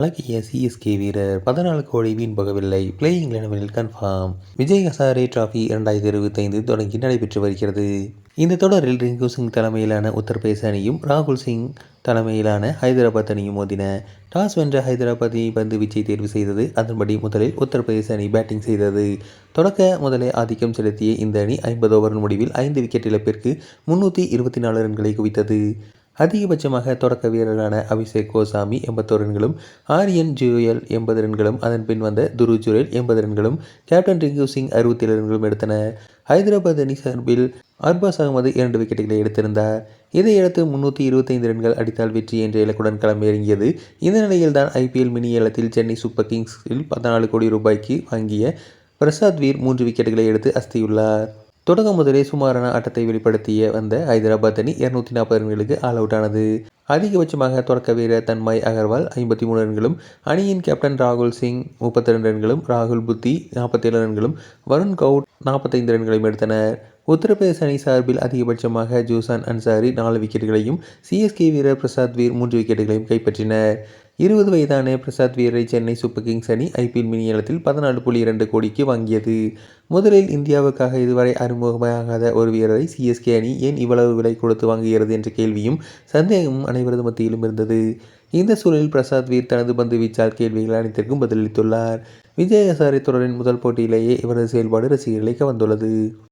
அழகிய சிஎஸ்கே வீரர் பதினாலு கோடி வீண் போகவில்லை. பிளேயிங் லெவனில் கன்ஃபார்ம் விஜய் ஹசாரே டிராஃபி இரண்டாயிரத்தி இருபத்தைந்து தொடங்கி நடைபெற்று வருகிறது. இந்த தொடரில் ரிங்கு சிங் தலைமையிலான உத்தரப்பிரதேச அணியும் ராகுல் சிங் தலைமையிலான ஹைதராபாத் அணியும் மோதின. டாஸ் வென்ற ஹைதராபாத் அணி பந்து வீச்சை தேர்வு செய்தது அதன்படி முதலில் உத்தரப்பிரதேச அணி பேட்டிங் செய்தது. தொடக்க முதலே ஆதிக்கம் செலுத்திய இந்த அணி ஐம்பது ஓவர் முடிவில் ஐந்து விக்கெட் இழப்பிற்கு முன்னூற்றி இருபத்தி நாலு ரன்களை குவித்தது. அதிகபட்சமாக தொடக்க வீரரான அபிஷேக் கோசாமி எண்பத்தோரு ரன்களும் ஆரியன் ஜுயல் எண்பது ரன்களும் அதன் பின் வந்த துரு ஜுரேல் எண்பது ரன்களும் கேப்டன் ரிங்கு சிங் அறுபத்தி ஏழு ரன்களும் எடுத்தனர் ஹைதராபாத் அணி சார்பில் அர்பாஸ் அகமது இரண்டு விக்கெட்டுகளை எடுத்திருந்தார். இதையடுத்து முன்னூற்றி இருபத்தைந்து ரன்கள் அடித்தால் வெற்றி என்ற இலக்குடன் களமிறங்கியது. இந்த நிலையில்தான் ஐபிஎல் மினி ஏலத்தில் சென்னை சூப்பர் கிங்ஸில் பதினாலு கோடி ரூபாய்க்கு வாங்கிய பிரசாத் வீர் மூன்று விக்கெட்டுகளை எடுத்து அஸ்தியுள்ளார். தொடக்கம் முதலே சுமாரான ஆட்டத்தை வெளிப்படுத்திய வந்த ஹைதராபாத் அணி இருநூத்தி நாற்பது ரன்களுக்கு ஆல் அவுட் ஆனது. அதிகபட்சமாக தொடக்க வீரர் தன்மாய் அகர்வால் ஐம்பத்தி மூணு ரன்களும் அணியின் கேப்டன் ராகுல் சிங் முப்பத்தி ரெண்டு ரன்களும் ராகுல் புத்தி நாற்பத்தேழு ரன்களும் வருண் கவுட் நாற்பத்தைந்து ரன்களையும் எடுத்தனர். உத்தரப்பிரதேச அணி சார்பில் அதிகபட்சமாக ஜூசான் அன்சாரி நாலு விக்கெட்டுகளையும் சிஎஸ்கே வீரர் பிரசாத் வீர் மூன்று விக்கெட்டுகளையும் கைப்பற்றினர். இருபது வயதான பிரசாத் வீரரை சென்னை சூப்பர் கிங்ஸ் அணி ஐபிஎல் மினியலத்தில் பதினாலு புள்ளி இரண்டு கோடிக்கு வாங்கியது. முதலில் இந்தியாவுக்காக இதுவரை அறிமுகமாகாத ஒரு வீரரை சிஎஸ்கே அணி ஏன் இவ்வளவு விலை கொடுத்து வாங்குகிறது என்ற கேள்வியும் சந்தேகமும் அனைவரது மத்தியிலும் இருந்தது. இந்த சூழலில் பிரசாத் வீர் தனது பந்து வீச்சால் கேள்விகள் அனைத்திற்கும் பதிலளித்துள்ளார். விஜய் தொடரின் முதல் போட்டியிலேயே இவரது செயல்பாடு ரசிகர்களை கவர்ந்துள்ளது.